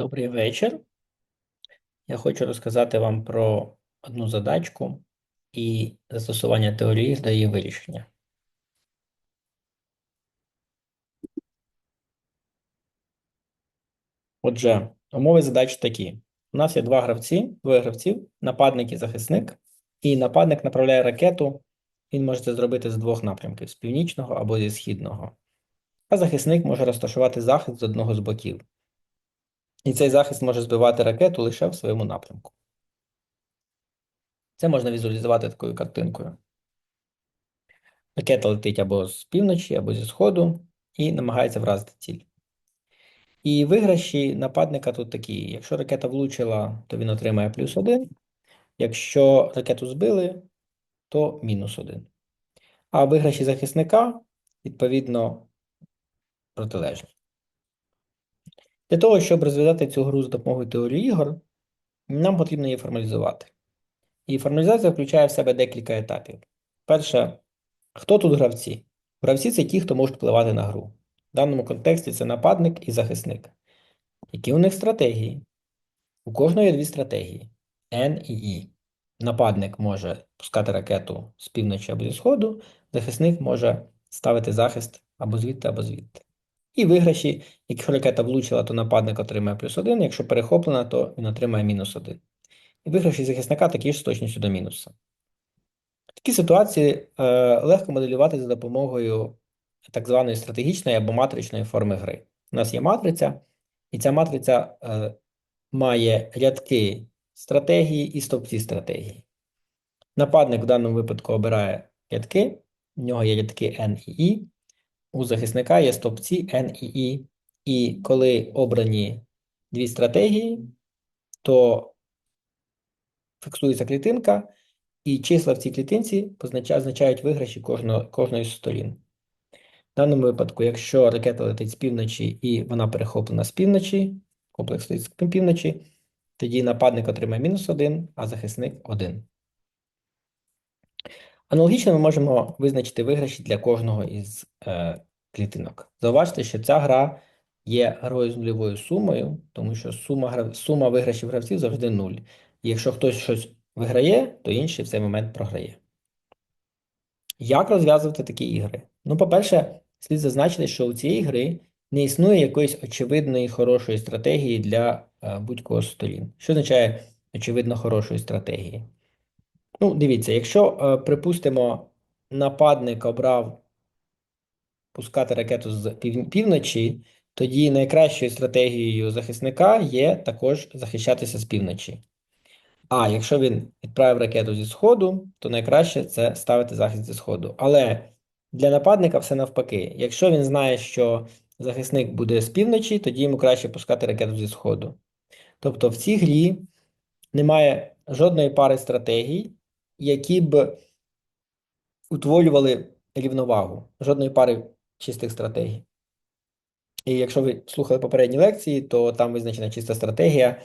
Добрий вечір. Я хочу розказати вам про одну задачку і застосування теорії до її вирішення. Отже, умови задач такі. У нас є два гравці, двоє гравців, нападник і захисник, і нападник направляє ракету. Він може це зробити з двох напрямків: з північного або зі східного. А захисник може розташувати захист з одного з боків. І цей захист може збивати ракету лише в своєму напрямку. Це можна візуалізувати такою картинкою. Ракета летить або з півночі, або зі сходу, і намагається вразити ціль. І виграші нападника тут такі: якщо ракета влучила, то він отримає плюс один. Якщо ракету збили, то мінус один. А виграші захисника, відповідно, протилежні. Для того, щоб розв'язати цю гру з допомогою теорії ігор, нам потрібно її формалізувати. І формалізація включає в себе декілька етапів. Перше, хто тут гравці? Гравці це ті, хто можуть впливати на гру. В даному контексті це нападник і захисник. Які у них стратегії? У кожного є дві стратегії N і E. Нападник може пускати ракету з півночі або зі сходу, захисник може ставити захист або звідти, або звідти. І виграші, якщо ракета влучила, то нападник отримає плюс один, якщо перехоплена, то він отримає мінус один. І виграші захисника такі ж з точністю до мінуса. Такі ситуації е, легко моделювати за допомогою так званої стратегічної або матричної форми гри. У нас є матриця, і ця матриця е, має рядки стратегії і стовпці стратегії. Нападник в даному випадку обирає рядки, в нього є рядки N і I, у захисника є стовпці N і I. І коли обрані дві стратегії, то фіксується клітинка, і числа в цій клітинці означають виграші кожного, кожної з сторін. В даному випадку, якщо ракета летить з півночі і вона перехоплена з півночі, комплекс стоїть з півночі, тоді нападник отримає мінус 1, а захисник 1. Аналогічно ми можемо визначити виграші для кожного із е, клітинок. Зауважте, що ця гра є грою з нульовою сумою, тому що сума сума виграшів гравців завжди 0. І якщо хтось щось виграє, то інший в цей момент програє. Як розв'язувати такі ігри? Ну, по-перше, слід зазначити, що у цієї гри не існує якоїсь очевидної хорошої стратегії для е, будь-кого сторін. Що означає очевидно хорошої стратегії? Ну, дивіться, якщо, е, припустимо, нападник обрав пускати ракету з пів... півночі, тоді найкращою стратегією захисника є також захищатися з півночі. А якщо він відправив ракету зі сходу, то найкраще це ставити захист зі сходу. Але для нападника все навпаки. Якщо він знає, що захисник буде з півночі, тоді йому краще пускати ракету зі сходу. Тобто в цій грі немає жодної пари стратегій, які б утворювали рівновагу, жодної пари чистих стратегій. І якщо ви слухали попередні лекції, то там визначена чиста стратегія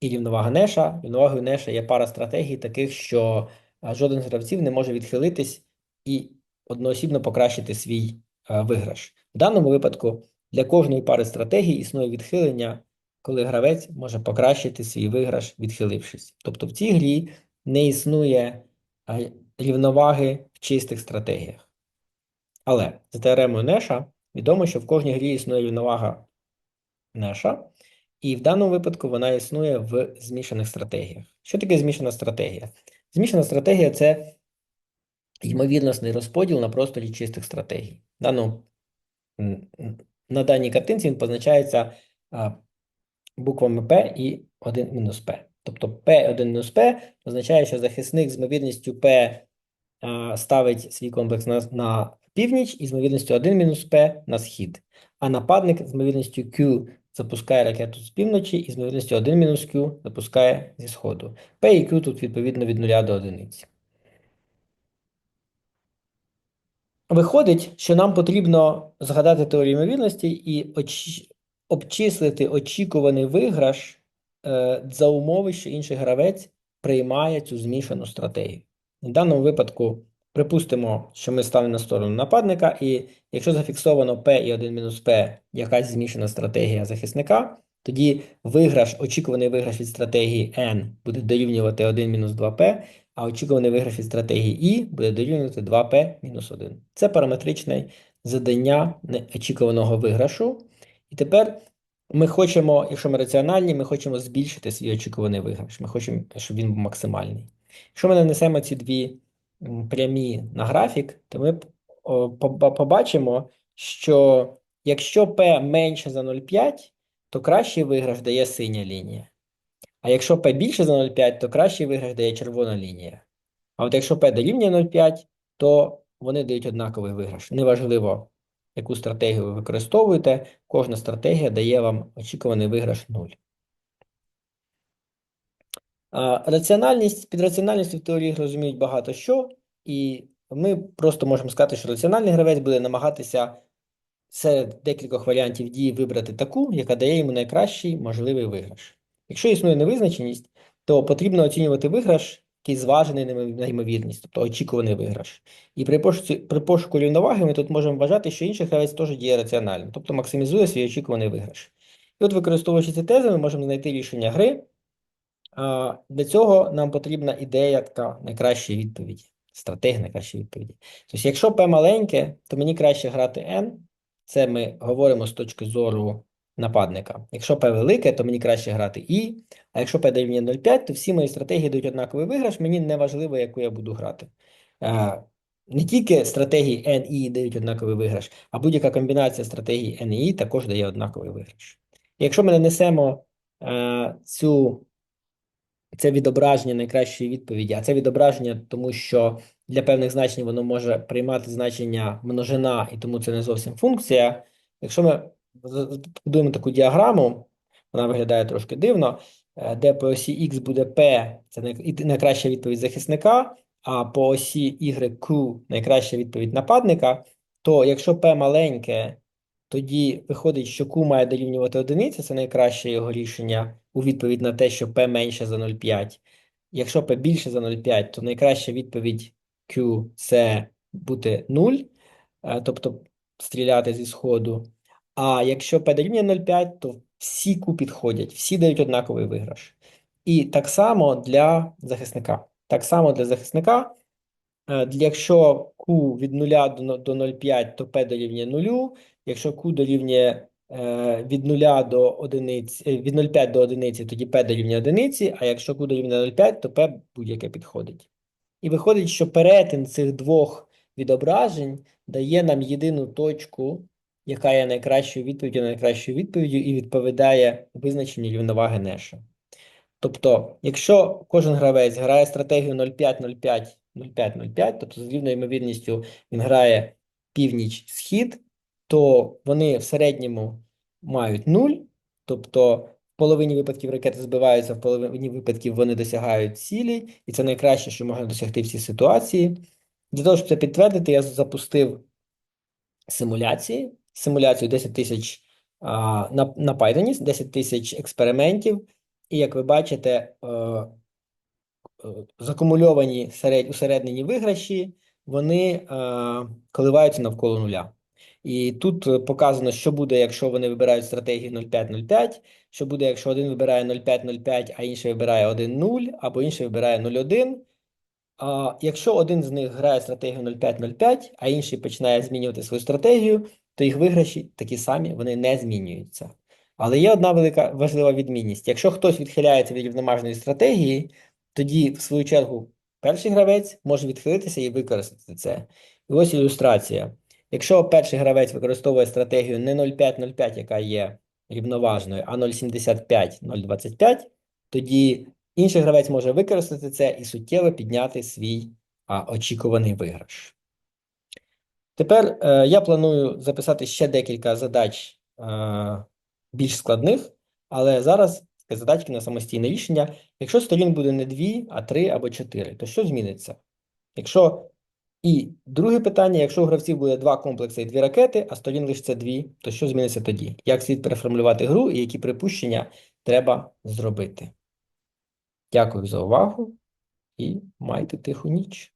і рівновага Неша. Рівновагою Неша є пара стратегій, таких, що жоден з гравців не може відхилитись і одноосібно покращити свій виграш. В даному випадку для кожної пари стратегій існує відхилення, коли гравець може покращити свій виграш, відхилившись. Тобто в цій грі не існує рівноваги в чистих стратегіях. Але за теоремою Неша відомо, що в кожній грі існує рівновага Неша. І в даному випадку вона існує в змішаних стратегіях. Що таке змішана стратегія? Змішана стратегія це ймовірностний розподіл на просторі чистих стратегій. Дану, на даній картинці він позначається буквами P і 1 P. Тобто P1-P означає, що захисник з ймовірністю P ставить свій комплекс на, на північ і з ймовірністю 1-P на схід. А нападник з ймовірністю Q запускає ракету з півночі і з ймовірністю 1 мінус Q запускає зі сходу. P і Q тут відповідно від 0 до 1. Виходить, що нам потрібно згадати теорію ймовірності і оч... обчислити очікуваний виграш е, за умови, що інший гравець приймає цю змішану стратегію. В даному випадку Припустимо, що ми ставимо на сторону нападника, і якщо зафіксовано P і 1-P якась змішана стратегія захисника, тоді виграш, очікуваний виграш від стратегії N буде дорівнювати 1-2P, а очікуваний виграш від стратегії I буде дорівнювати 2P-1. Це параметричне задання неочікуваного виграшу. І тепер ми хочемо, якщо ми раціональні, ми хочемо збільшити свій очікуваний виграш. Ми хочемо, щоб він був максимальний. Якщо ми нанесемо ці дві прямі на графік, то ми побачимо, що якщо P менше за 0,5, то кращий виграш дає синя лінія. А якщо P більше за 0,5, то кращий виграш дає червона лінія. А от якщо P дорівнює 0,5, то вони дають однаковий виграш. Неважливо, яку стратегію ви використовуєте, кожна стратегія дає вам очікуваний виграш 0. Раціональність, під раціональністю в теорії розуміють багато що, і ми просто можемо сказати, що раціональний гравець буде намагатися серед декількох варіантів дії вибрати таку, яка дає йому найкращий можливий виграш. Якщо існує невизначеність, то потрібно оцінювати виграш, який зважений на ймовірність, тобто очікуваний виграш. І при пошуку, при пошуку рівноваги ми тут можемо вважати, що інший гравець теж діє раціонально, тобто максимізує свій очікуваний виграш. І от, використовуючи ці тези, ми можемо знайти рішення гри. Для цього нам потрібна ідея така найкращої відповіді, стратегія найкращої відповіді. Тобто, якщо P маленьке, то мені краще грати N. Це ми говоримо з точки зору нападника. Якщо P велике, то мені краще грати I. А якщо P дорівнює 0,5, то всі мої стратегії дають однаковий виграш, мені не важливо, яку я буду грати. Не тільки стратегії N і дають однаковий виграш, а будь-яка комбінація стратегій N і також дає однаковий виграш. Якщо ми нанесемо е, цю це відображення найкращої відповіді, а це відображення, тому що для певних значень воно може приймати значення множина, і тому це не зовсім функція. Якщо ми будуємо таку діаграму, вона виглядає трошки дивно, е, де по осі X буде P, це найкраща відповідь захисника, а по осі Y Q найкраща відповідь нападника, то якщо P маленьке, тоді виходить, що Q має дорівнювати одиниці, це найкраще його рішення у відповідь на те, що P менше за 0,5. Якщо P більше за 0,5, то найкраща відповідь Q це бути 0, е, тобто стріляти зі сходу. А якщо P дорівнює 0,5, то всі Q підходять, всі дають однаковий виграш. І так само для захисника. Так само для захисника. Е, Якщо Q від 0 до 0,5, то P дорівнює 0. Якщо Q дорівнює від 0 до одиниці, е, від 0,5 до одиниці, тоді P дорівнює одиниці, а якщо Q дорівнює 0,5, то P будь-яке підходить. І виходить, що перетин цих двох відображень дає нам єдину точку, яка є найкращою відповіддю, найкращою відповіддю і відповідає визначенню рівноваги Неша. Тобто, якщо кожен гравець грає стратегію 0,5-0,5, 0,5-0,5, тобто з рівною ймовірністю він грає північ-схід, то вони в середньому мають 0, тобто в половині випадків ракети збиваються, в половині випадків вони досягають цілі, і це найкраще, що можна досягти в цій ситуації. Для того, щоб це підтвердити, я запустив симуляції, симуляцію 10 тисяч на, на Python, 10 тисяч експериментів, і як ви бачите, е, е, закумульовані серед, усереднені виграші, вони е, коливаються навколо нуля. І тут е, показано, що буде, якщо вони вибирають стратегію 0,5-0,5, що буде, якщо один вибирає 0,5-0,5, а інший вибирає 1,0, або інший вибирає 0,1. А якщо один з них грає стратегію 0,5-0,5, а інший починає змінювати свою стратегію, то їх виграші такі самі, вони не змінюються. Але є одна велика важлива відмінність. Якщо хтось відхиляється від рівномажної стратегії, тоді, в свою чергу, перший гравець може відхилитися і використати це. І ось ілюстрація. Якщо перший гравець використовує стратегію не 0,5-0,5, яка є рівноважною, а 0,75-0,25, тоді інший гравець може використати це і суттєво підняти свій а, очікуваний виграш. Тепер е, я планую записати ще декілька задач е, більш складних, але зараз задачки на самостійне рішення. Якщо сторін буде не дві, а три або чотири, то що зміниться? Якщо і друге питання: якщо у гравців буде два комплекси і дві ракети, а сторін лише це дві, то що зміниться тоді? Як слід переформулювати гру і які припущення треба зробити? Дякую за увагу і майте тиху ніч.